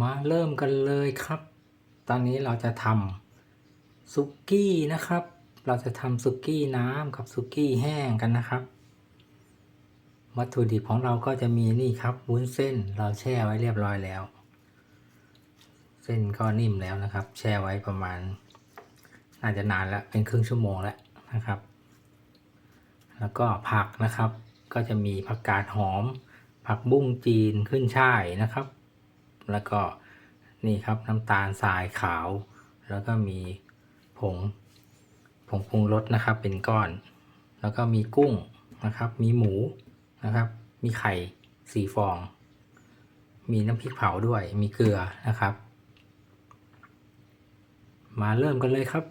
มาเริ่มกันเลยครับ ตอนนี้เราจะทำซุกี้นะครับ เราจะทำซุกี้น้ำกับซุกี้แห้งกันนะครับ วัตถุดิบของเราก็จะมีนี่ครับวุ้นเส้นเราแช่ไว้เรียบร้อยแล้ว เส้นก็นิ่มแล้วนะครับ แช่ไว้ประมาณน่าจะนานแล้วเป็นครึ่งชั่วโมงแล้วนะครับ แล้วก็ผักนะครับ ก็จะมีผักกาดหอม ผักบุ้งจีนขึ้นช่ายนะครับ แล้วก็นี่ครับน้ำตาลทรายขาว แล้วก็มีผงผงปรุงรสนะครับเป็นก้อน แล้วก็มีกุ้งนะครับ มีหมูนะครับ มีไข่สีฟอง มีน้ำพริกเผาด้วย มีเกลือนะครับ มาเริ่มกันเลยครับ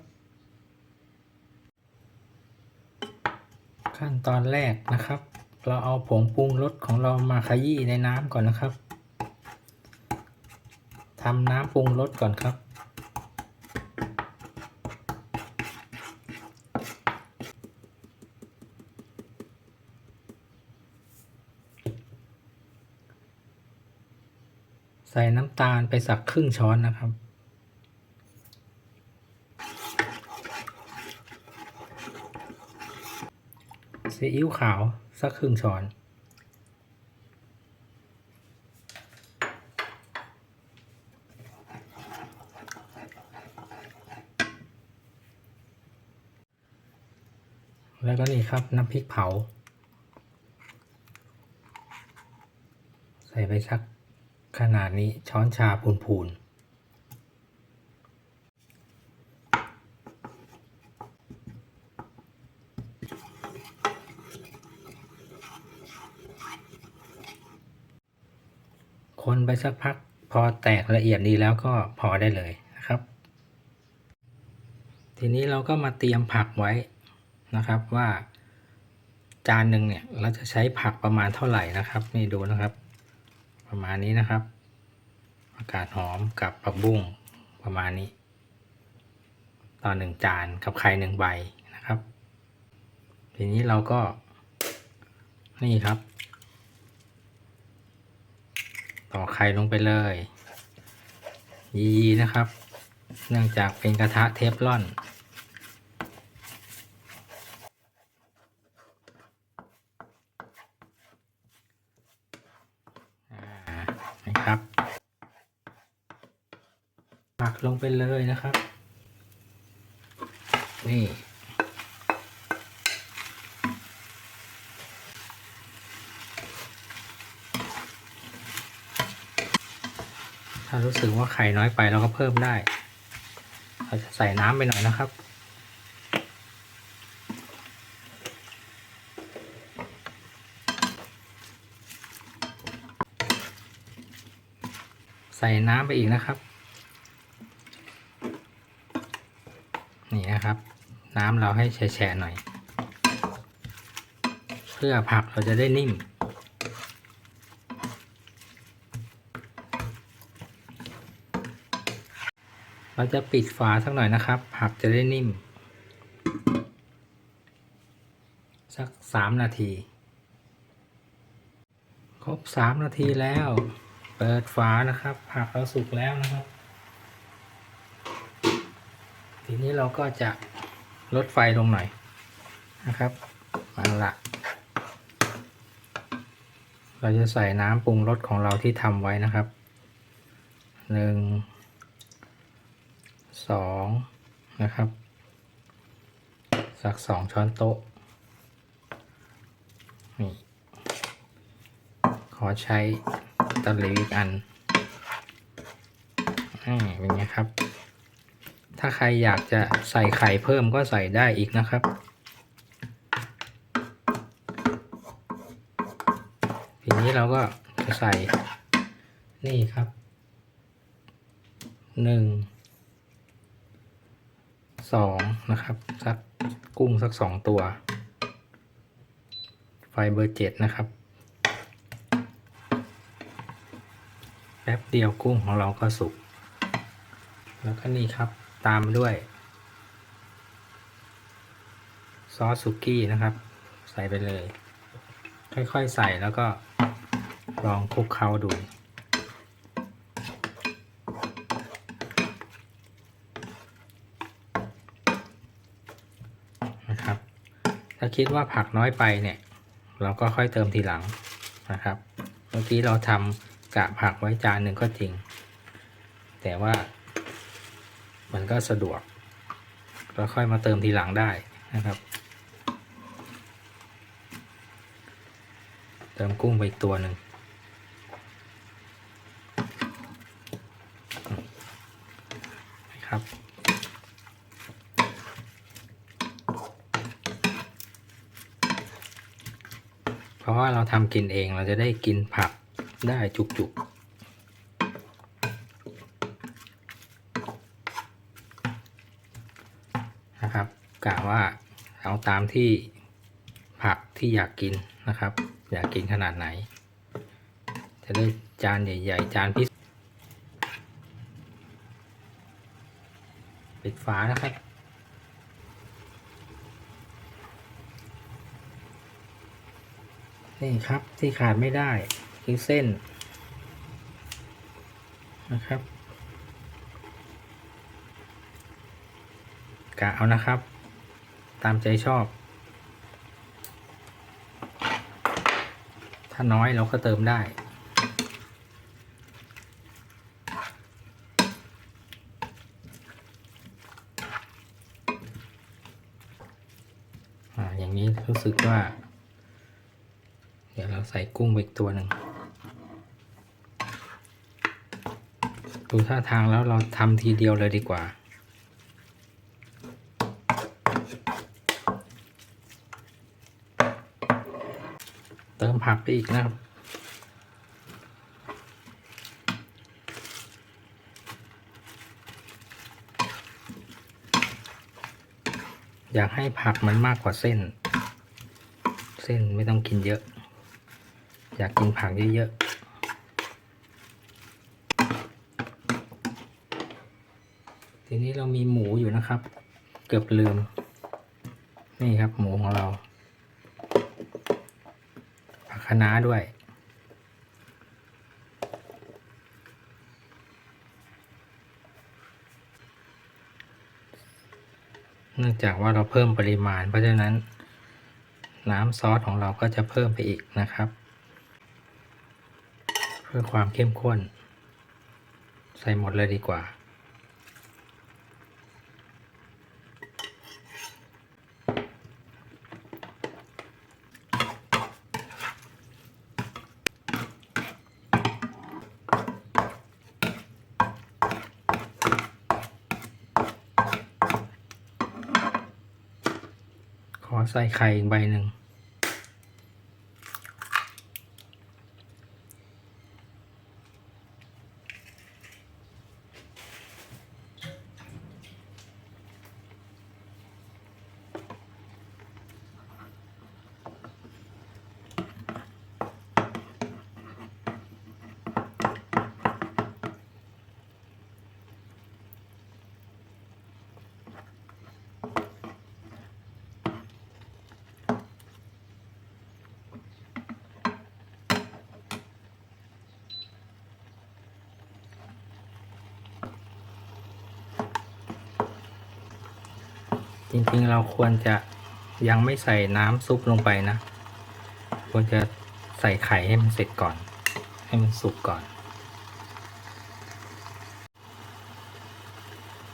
ขั้นตอนแรกนะครับ เราเอาผงปรุงรสของเรามาขยี้ในน้ำก่อนนะครับ ทำน้ำปรุงรสก่อนครับ ใส่น้ำตาลไปสักครึ่งช้อนนะครับซีอิ๊วขาวสักครึ่งช้อน แล้วก็นี่ครับน้ำพริกเผา ใส่ไปสักขนาดนี้ช้อนชาพูนๆคนไปสักพักพอแตกละเอียดดีแล้วก็พอได้เลยนะครับ ทีนี้เราก็มาเตรียมผักไว้ นะครับว่าจานหนึ่งเนี่ยเราจะใช้ผักประมาณเท่าไหร่นะครับ นี่ดูนะครับ ประมาณนี้นะครับอากาศหอมกับผักบุ้งประมาณนี้ ต่อหนึ่งจานกับไข่หนึ่งใบนะครับ ทีนี้เราก็ นี่ครับ ต่อไข่ลงไปเลยยีนะครับ เนื่องจากเป็นกระทะเทฟลอน อ่านะครับปัก ลงไปเลยนะครับ นี่ ถ้ารู้สึกว่าไข่น้อยไปเราก็เพิ่มได้ เราจะใส่น้ำไปหน่อยนะครับใส่น้ำไปอีกนะครับ นี่นะครับ น้ำเรา ให้แฉะๆหน่อย เพื่อผักเราจะได้นิ่ม เราจะปิดฝาสักหน่อยนะครับ ผักจะได้นิ่ม สักสามนาที ครบสามนาทีแล้ว เปิดฝานะครับ ผักเราสุกแล้วนะครับ ทีนี้เราก็จะ ลดไฟลงหน่อยนะครับมาละเราจะใส่น้ำปรุงรสของเราที่ทำไว้นะครับหนึ่งสองนะครับ สักสองช้อนโต๊ะนี่ขอใช้ตะหลิวอีกอันอ่าเป็นไงครับ ถ้าใครอยากจะใส่ไข่เพิ่มก็ใส่ได้อีกนะครับ ทีนี้เราก็จะใส่นี่ครับหนึ่งสองนะครับสักกุ้งสักสองตัว ไฟเบอร์เจ็ดนะครับ แป๊บเดียวกุ้งของเราก็สุก แล้วก็นี่ครับ ตามด้วย ซอสสุกี้นะครับ ใส่ไปเลย ค่อยๆใส่แล้วก็ลองคลุกเคล้าดูนะครับ ถ้าคิดว่าผักน้อยไปเนี่ย เราก็ค่อยเติมทีหลังนะครับ เมื่อกี้เราทำกะผักไว้จานหนึ่งก็จริง แต่ว่า มันก็สะดวกเราค่อยมาเติมทีหลังได้นะครับ เติมกุ้งไปอีกตัวหนึ่งนะครับ เพราะว่าเราทำกินเองเราจะได้กินผักได้จุกๆนะครับกะว่าเอา ตามที่ผักที่อยากกินนะครับ อยากกินขนาดไหน จะได้จานใหญ่ ๆ จานพิเศษปิดฝานะครับ นี่ครับที่ขาดไม่ได้คือเส้นนะครับกะเอานะครับ ตามใจชอบ ถ้าน้อยเราก็เติมได้อย่างนี้รู้สึกว่า เดี๋ยวเราใส่กุ้งอีกตัวหนึ่งดูท่าทางแล้วเราทำทีเดียวเลยดีกว่า เติม ผักไปอีกนะครับ อยากให้ผักมันมากกว่าเส้น เส้นไม่ต้องกินเยอะ อยากกินผักเยอะๆทีนี้เรามีหมูอยู่นะครับ เกือบลืม นี่ครับหมูของเรา คะน้าด้วย เนื่องจากว่าเราเพิ่มปริมาณ เพราะฉะนั้น น้ำซอสของเราก็จะเพิ่มไปอีกนะครับ เพื่อความเข้มข้น ใส่หมดเลยดีกว่า ขอ ใส่ไข่อีกใบหนึ่ง จริงๆเราควรจะยังไม่ใส่น้ำซุปลงไปนะ ควรจะใส่ไข่ให้มันเสร็จก่อน ให้มันสุกก่อน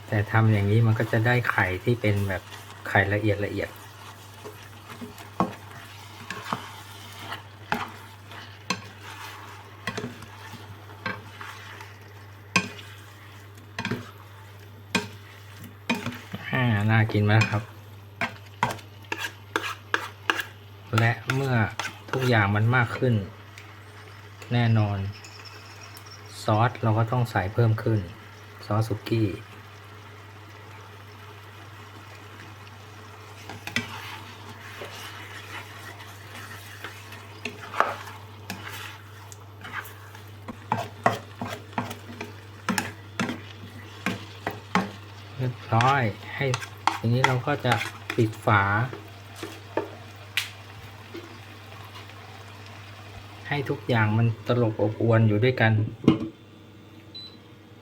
แต่ทำอย่างนี้มันก็จะได้ไข่ที่เป็นแบบไข่ละเอียดละเอียด อ่า น่า กินมากครับ และเมื่อทุกอย่างมันมากขึ้น แน่นอน ซอสเราก็ต้องใส่เพิ่มขึ้น ซอสสุกี้เรียบร้อยให้ ทีนี้เราก็จะปิดฝา ให้ทุกอย่างมันตลบอบอวนอยู่ด้วยกัน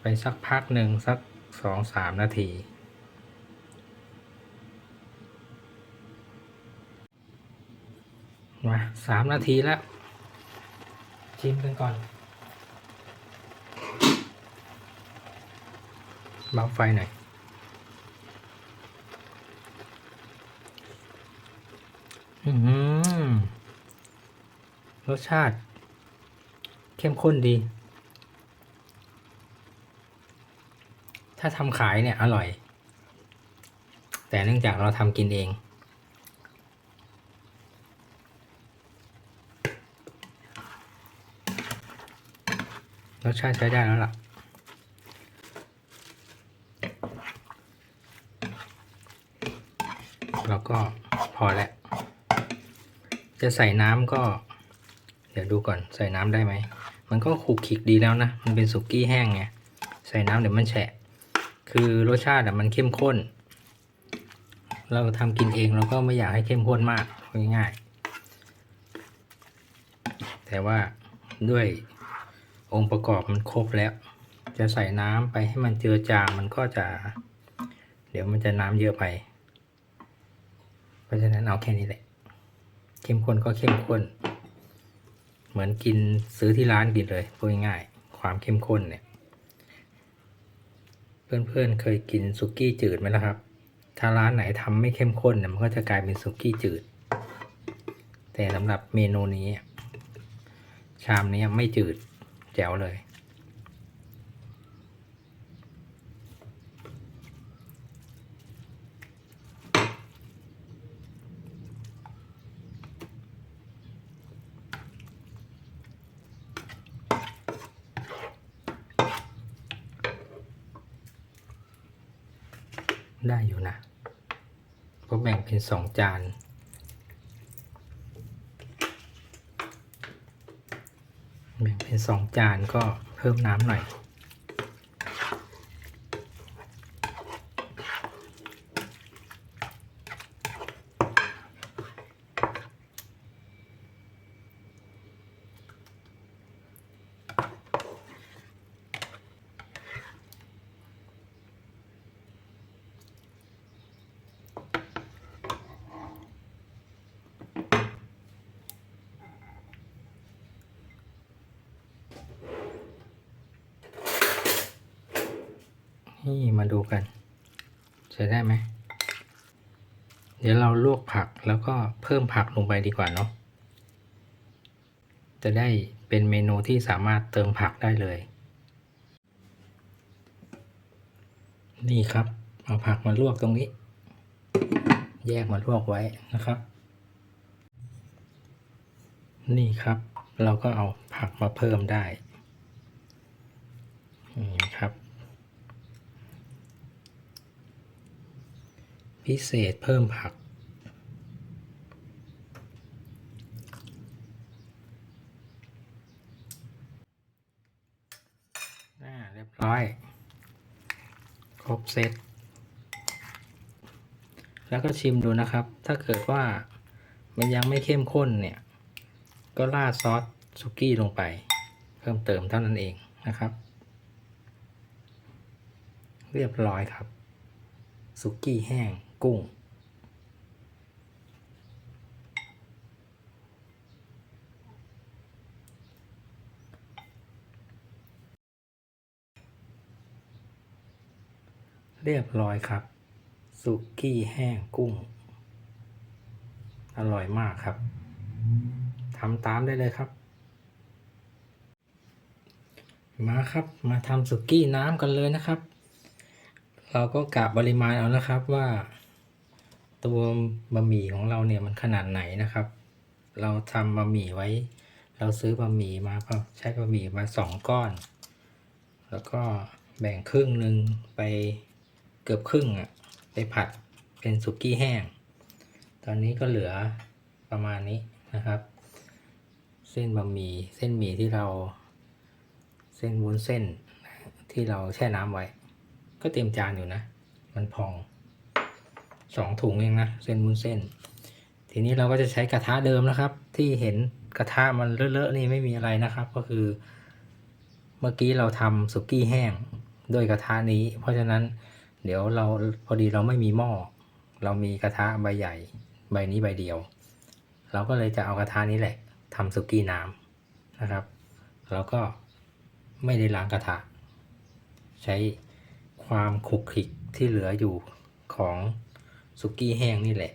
ไปสักพักหนึ่งสักสองสามนาที มาสามนาทีแล้ว ชิมกันก่อนเบาไฟหน่อย อืม รสชาติ เข้มข้นดี ถ้าทำขายเนี่ยอร่อย แต่เนื่องจากเราทำกินเองรสชาติใช้ได้แล้วล่ะ แล้วก็พอแล้ว จะใส่น้ำก็ เดี๋ยวดูก่อนใส่น้ำได้ไหม มันก็ขลุกขิกดีแล้วนะ มันเป็นสุกี้แห้งไง ใส่น้ำเดี๋ยวมันแฉะ คือรสชาติอะมันเข้มข้น เราทำกินเองเราก็ไม่อยากให้เข้มข้นมากง่ายๆ แต่ว่าด้วยองค์ประกอบมันครบแล้ว จะใส่น้ำไปให้มันเจือจางมันก็จะ เดี๋ยวมันจะน้ำเยอะไป เพราะฉะนั้นเอาแค่นี้แหละ เข้มข้นก็เข้มข้น เหมือนกินซื้อที่ร้านกินเลยพูดง่ายๆความเข้มข้นเนี่ย เพื่อนๆเคยกินสุกี้จืดไหมล่ะครับ ถ้าร้านไหนทำไม่เข้มข้นเนี่ยมันก็จะกลายเป็นสุกี้จืด แต่สำหรับเมนูนี้ ชามนี้ไม่จืดแจ๋วเลย ได้อยู่นะเพราะแบ่งเป็นสองจาน แบ่งเป็นสองจานก็เพิ่มน้ำหน่อย นี่มาดูกัน ใช้ได้ไหม เดี๋ยวเราลวกผักแล้วก็เพิ่มผักลงไปดีกว่าเนาะ จะได้เป็นเมนูที่สามารถเติมผักได้เลย นี่ครับ เอาผักมาลวกตรงนี้ แยกมาลวกไว้นะครับ นี่ครับ เราก็เอาผักมาเพิ่มได้นี่ครับ พิเศษเพิ่มผัก เรียบร้อย ครบเซต แล้วก็ชิมดูนะครับ ถ้าเกิดว่ามันยังไม่เข้มข้นเนี่ย ก็ราดซอสสุกี้ลงไป เพิ่มเติมเท่านั้นเองนะครับ เรียบร้อยครับสุกี้แห้ง กุ้ง เรียบร้อยครับ สุกี้แห้งกุ้ง อร่อยมากครับทำตามได้เลยครับ มาครับมาทำสุกี้น้ำกันเลยนะครับ เราก็กะปริมาณเอานะครับว่า ตัวบะหมี่ของเราเนี่ยมันขนาดไหนนะครับ เราทำบะหมี่ไว้ เราซื้อบะหมี่มาก็ใช้บะหมี่มาสองก้อน แล้วก็แบ่งครึ่งหนึ่งไปเกือบครึ่งอะไปผัดเป็นสุกี้แห้ง ตอนนี้ก็เหลือประมาณนี้นะครับ เส้นบะหมี่เส้นหมี่ที่เรา เส้นวุ้นเส้นที่เราแช่น้ำไว้ ก็เต็มจานอยู่นะ มันพอง สองถุงเองนะเส้นวุ้นเส้น ทีนี้เราก็จะใช้กระทะเดิมนะครับ ที่เห็นกระทะมันเลอะๆนี่ไม่มีอะไรนะครับ ก็คือ เมื่อกี้เราทำสุกี้แห้งด้วยกระทะนี้ เพราะฉะนั้นเดี๋ยวเราพอดีเราไม่มีหม้อเรามีกระทะใบใหญ่ ใบนี้ใบเดียว เราก็เลยจะเอากระทะนี้แหละทำสุกี้น้ำนะครับแล้วก็ไม่ได้ล้างกระทะ ใช้ความขลุกขลิกที่เหลืออยู่ของ สุกี้แห้งนี่แหละ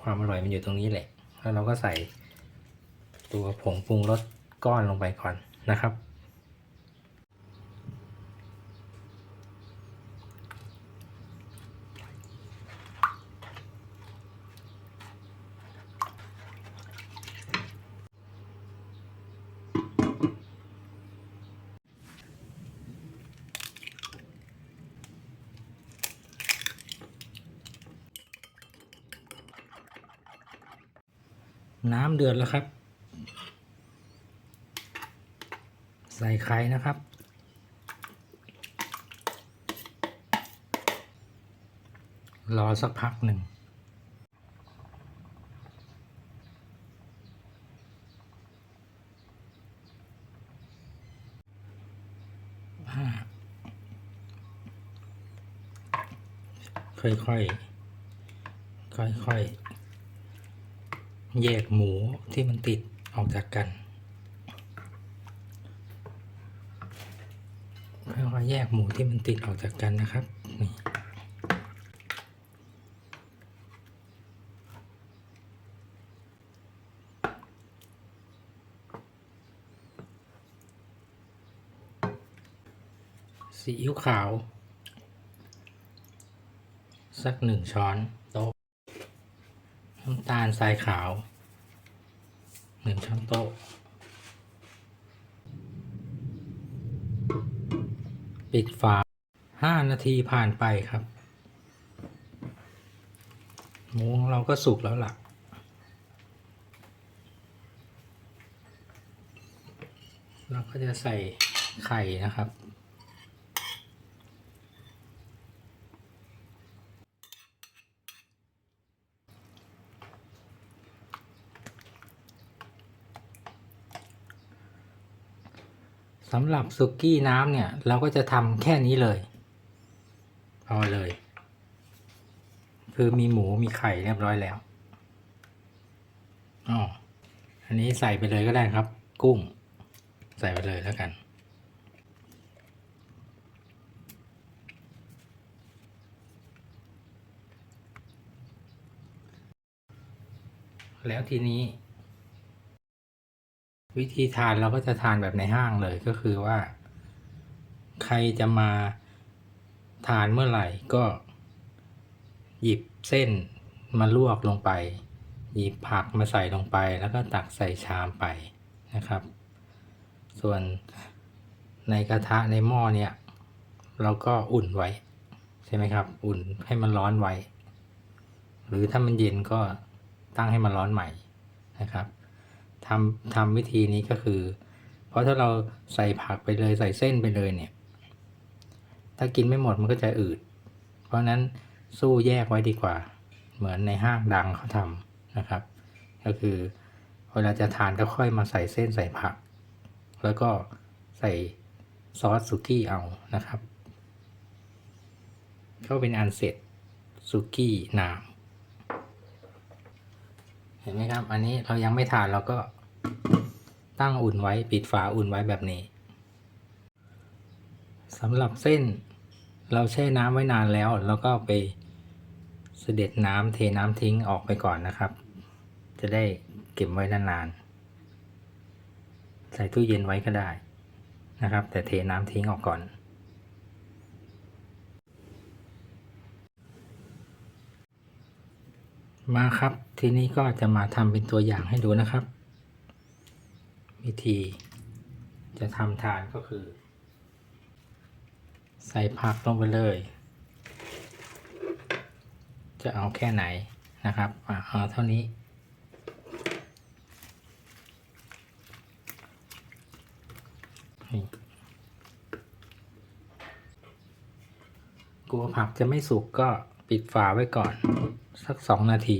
ความอร่อยมันอยู่ตรงนี้แหละ แล้วเราก็ใส่ตัวผงปรุงรสก้อนลงไปก่อนนะครับ น้ำเดือดแล้วครับ ใส่ไข่นะครับ รอสักพักหนึ่งอ่าค่อยๆ ค่อยๆ แยกหมูที่มันติดออกจากกันค่อยๆแยกหมูที่มันติดออกจากกันนะครับนี่ซีอิ๊วขาว สักหนึ่งช้อน ตาลทรายขาวหนึ่งช้อนโต๊ะปิดฝาห้านาทีผ่านไปครับ หมูของเราก็สุกแล้วล่ะ เราก็จะใส่ไข่นะครับำหรับสุกี้น้ำเนี่ย เราก็จะทำแค่นี้เลยพอเลย คือมีหมูมีไข่เรียบร้อยแล้วอ๋ออันนี้ใส่ไปเลยก็ได้ครับ กุ้ง ใส่ไปเลยแล้วกันแล้วทีนี้ วิธีทานเราก็จะทานแบบในห้างเลยก็คือว่า ใครจะมาทานเมื่อไหร่ก็ หยิบเส้นมาลวกลงไป หยิบผักมาใส่ลงไป แล้วก็ตักใส่ชามไปนะครับ ส่วนในกระทะในหม้อเนี่ย เราก็อุ่นไว้ ใช่ไหมครับ อุ่นให้มันร้อนไว้ หรือถ้ามันเย็นก็ตั้งให้มันร้อนใหม่นะครับ ทำทำวิธีนี้ก็คือ เพราะถ้าเราใส่ผักไปเลยใส่เส้นไปเลยเนี่ย ถ้ากินไม่หมดมันก็จะอืด เพราะนั้นสู้แยกไว้ดีกว่า เหมือนในห้างดังเขาทำนะครับ ก็คือเวลาจะทานก็ค่อยมาใส่เส้นใส่ผัก แล้วก็ใส่ซอสสุกี้เอานะครับก็เป็นอันเสร็จสุกี้น้ำ เห็นไหมครับ อันนี้เรายังไม่ทานเราก็ตั้งอุ่นไว้ปิดฝาอุ่นไว้แบบนี้สำหรับเส้นเราแช่น้ำไว้นานแล้วเราก็ไปเสด็จน้ำเทน้ำทิ้งออกไปก่อนนะครับ จะได้เก็บไว้นานๆใส่ตู้เย็นไว้ก็ได้นะครับ แต่เทน้ำทิ้งออกก่อน มาครับ ทีนี้ก็จะมาทำเป็นตัวอย่างให้ดูนะครับ วิธีจะทำทานก็คือ ใส่ผักลงไปเลย จะเอาแค่ไหนนะครับอะเอาเท่านี้กลัวผักจะไม่สุกก็ปิดฝาไว้ก่อน สักสองนาที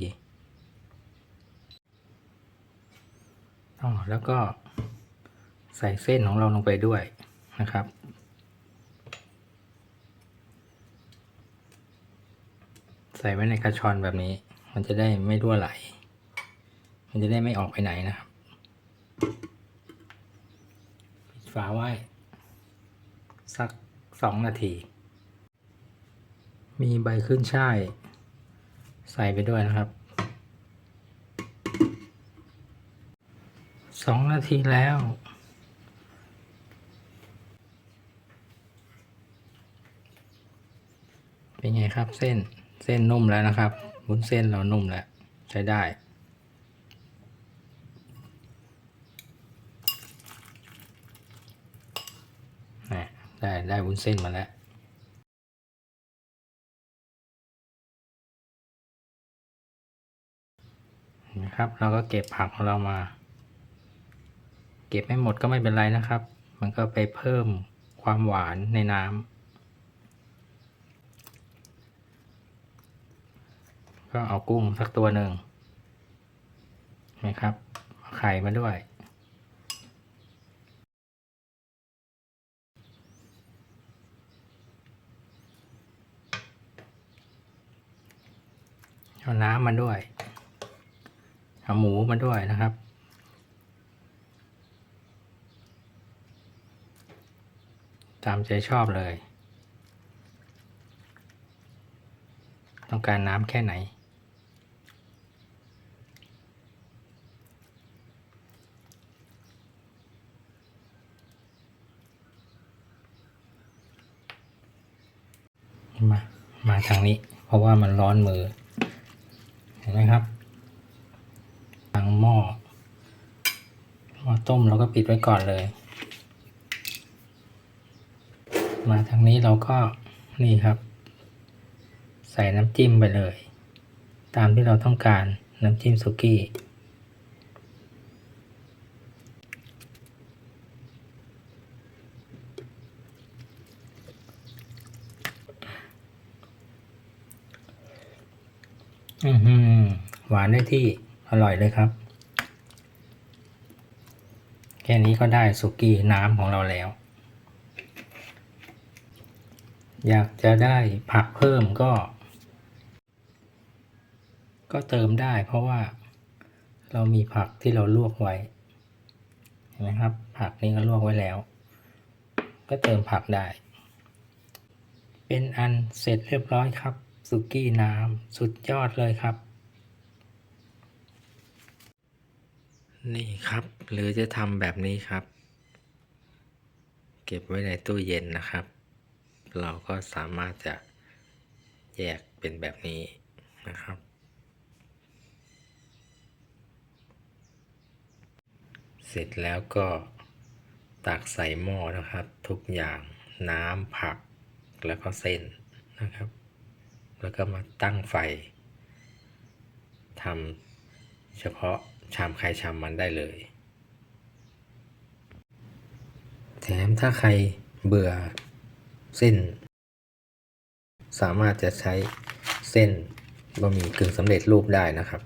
อ๋อแล้วก็ใส่เส้นของเราลงไปด้วยนะครับ ใส่ไว้ในกระชอนแบบนี้ มันจะได้ไม่รั่วไหล มันจะได้ไม่ออกไปไหนนะครับปิดฝาไว้ สักสองนาที มีใบขึ้นช่าย ใส่ไปด้วยนะครับสองนาทีแล้ว เป็นไงครับเส้นเส้นนุ่มแล้วนะครับวุ้นเส้นเรานุ่มแล้ว ใช้ได้นะได้ได้วุ้นเส้นมาแล้ว นะครับ เราก็เก็บผักของเรามา เก็บไม่หมดก็ไม่เป็นไรนะครับ มันก็ไปเพิ่มความหวานในน้ำก็เอากุ้งสักตัวหนึ่งนะครับเอาไข่มาด้วยเอาน้ำมาด้วย เอาหมูมาด้วยนะครับ ตามใจชอบเลย ต้องการน้ำแค่ไหนมา มาทางนี้ เพราะว่ามันร้อนมือ เห็นไหมครับ หม้อหม้อต้มเราก็ปิดไว้ก่อนเลย มาทางนี้เราก็นี่ครับ ใส่น้ำจิ้มไปเลย ตามที่เราต้องการน้ำจิ้มสุกี้อือหือหวานได้ที่อร่อยเลยครับ แค่นี้ก็ได้สุกี้น้ำของเราแล้ว อยากจะได้ผักเพิ่มก็ ก็เติมได้เพราะว่าเรามีผักที่เราลวกไว้ เห็นไหมครับ ผักนี้ก็ลวกไว้แล้ว ก็เติมผักได้ เป็นอันเสร็จเรียบร้อยครับสุกี้น้ำสุดยอดเลยครับ นี่ครับ หรือจะทำแบบนี้ครับ เก็บไว้ในตู้เย็นนะครับ เราก็สามารถจะแยกเป็นแบบนี้นะครับ เสร็จแล้วก็ตักใส่หม้อนะครับ ทุกอย่างน้ำผักแล้วก็เส้นนะครับ แล้วก็มาตั้งไฟทำเฉพาะ ชามใครชามมันได้เลย แถมถ้าใครเบื่อเส้น สามารถจะใช้เส้นบะหมี่กึ่งสำเร็จรูปได้นะครับ